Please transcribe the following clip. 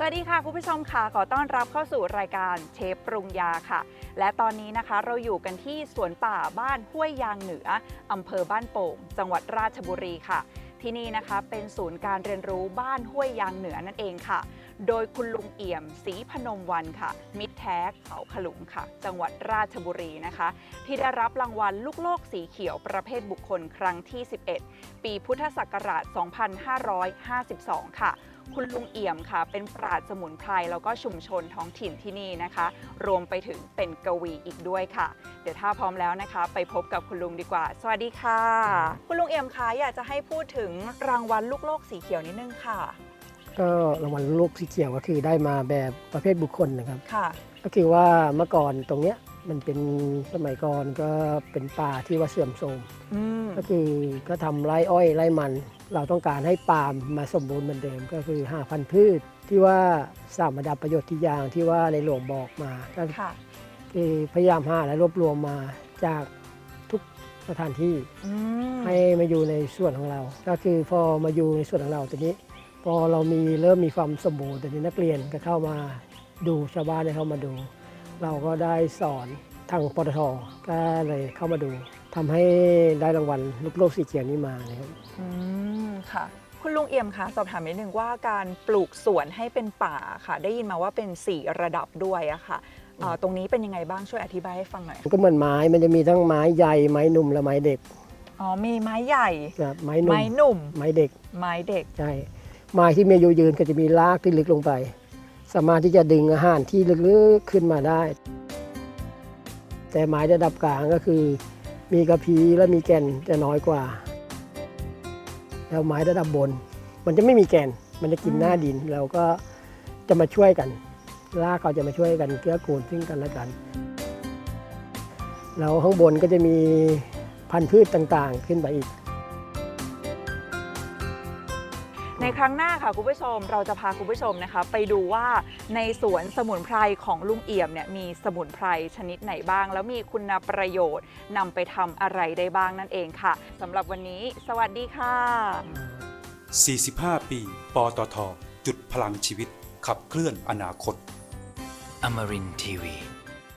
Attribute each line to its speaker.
Speaker 1: สวัสดีค่ะคุณผู้ชมค่ะ ขอต้อนรับเข้าสู่รายการเชฟปรุงยาค่ะ และตอนนี้นะคะเราอยู่กันที่สวนป่าบ้านห้วยยางเหนืออำเภอบ้านโป่ง จังหวัดราชบุรีค่ะ ที่นี่นะคะเป็นศูนย์การเรียนรู้บ้านห้วยยางเหนือนั่นเองค่ะ โดยคุณลุงเอี่ยมศรีพนมวันค่ะ มิตรแท้เขาขลุงค่ะ จังหวัดราชบุรีนะคะ ที่ได้รับรางวัลลูกโลกสีเขียวประเภทบุคคลครั้งที่ 11 ปีพุทธศักราช 2552 ค่ะ คุณลุงเอี่ยมค่ะ เป็นปราชญ์สมุนไพรแล้วก็ชุมชนท้องถิ่นที่นี่นะคะ รวมไปถึงเป็นกวีอีกด้วยค่ะ เดี๋ยวถ้าพร้อมแล้วนะคะ ไปพบกับคุณลุงดีกว่า สวัสดีค่ะ คุณลุงเอี่ยมคะอยากจะให้พูดถึงรางวัลลูกโลกสีเขียวนิดนึงค่ะ
Speaker 2: ก็รางวัลลูกสีเขียวก็คือได้มาแบบประเภทบุคคลนะครับ
Speaker 1: ค่ะ
Speaker 2: ก็คือว่าเมื่อก่อนตรงเนี้ย มันเป็นสมัยก่อนก็เป็นป่าที่ว่าเสื่อมโทรม
Speaker 1: อืม
Speaker 2: ก็คือก็ทำไร่อ้อยไร่มัน เราต้องการให้ปาล์มมาสมบูรณ์เหมือนเดิม ก็คือหาพันธุ์พืช ที่ว่าสามารถดับประโยชน์ที่ยางที่ว่าในหลวงบอกมาก็
Speaker 1: ค่ะ
Speaker 2: คือพยายามหาและรวบรวมมาจากทุกสถานที่
Speaker 1: อืม
Speaker 2: ให้มาอยู่ในส่วนของเรา ก็คือพอมาอยู่ในส่วนของเราตัวนี้ พอเรามีเริ่มมีความสมบูรณ์แต่นี้นักเรียนก็เข้ามาดูชาวบ้านได้เข้ามาดู เราก็ได้สอนทางปตทก็เลยเข้ามาดูทำให้ได้รางวัลลูกโลกสีเขียวนี้มานะครับ
Speaker 1: อืมค่ะ คุณลุงเอี่ยมคะสอบถามนิดนึงว่าการปลูกสวนให้เป็นป่าค่ะ ได้ยินมาว่าเป็นสี่ระดับด้วยอะค่ะเอ่อตรงนี้เป็นยังไงบ้างช่วยอธิบายให้ฟังหน่อย
Speaker 2: มันก็เหมือนไม้มันจะมีทั้งไม้ใหญ่ไม้หนุ่มและไม้เด็ก
Speaker 1: อ๋อมีไม้ใหญ่
Speaker 2: ครับไม้หนุ่ม
Speaker 1: ไม้หนุ่ม
Speaker 2: ไม้เด็ก
Speaker 1: ไม้เด็ก
Speaker 2: ใช่ไม้ที่มีอายุยืนก็จะมีรากที่ลึกลงไป สามารถที่จะดึงอาหารที่ลึกๆขึ้นมาได้ แต่ไม้ระดับกลางก็คือ มีกระพีและมีแก่นจะน้อยกว่า แล้วไม้ระดับบน มันจะไม่มีแก่น มันจะกินหน้าดินเราก็จะมาช่วยกันรากเขาจะมาช่วยกันเกื้อกูลซึ่งกันและกันแล้วข้างบนก็จะมีพันธุ์พืชต่างๆ ขึ้นไปอีก
Speaker 1: ในครั้งหน้าค่ะคุณผู้ชมเราจะพาคุณผู้ชมนะคะ ไปดูว่าในสวนสมุนไพรของลุงเอี่ยมเนี่ยมีสมุนไพรชนิดไหนบ้าง แล้วมีคุณประโยชน์นำไปทำอะไรได้บ้างนั่นเองค่ะสำหรับวันนี้ สวัสดีค่ะ
Speaker 3: 45 ปี ปตท จุดพลังชีวิต ขับเคลื่อนอนาคต
Speaker 4: Amarin Tiwi.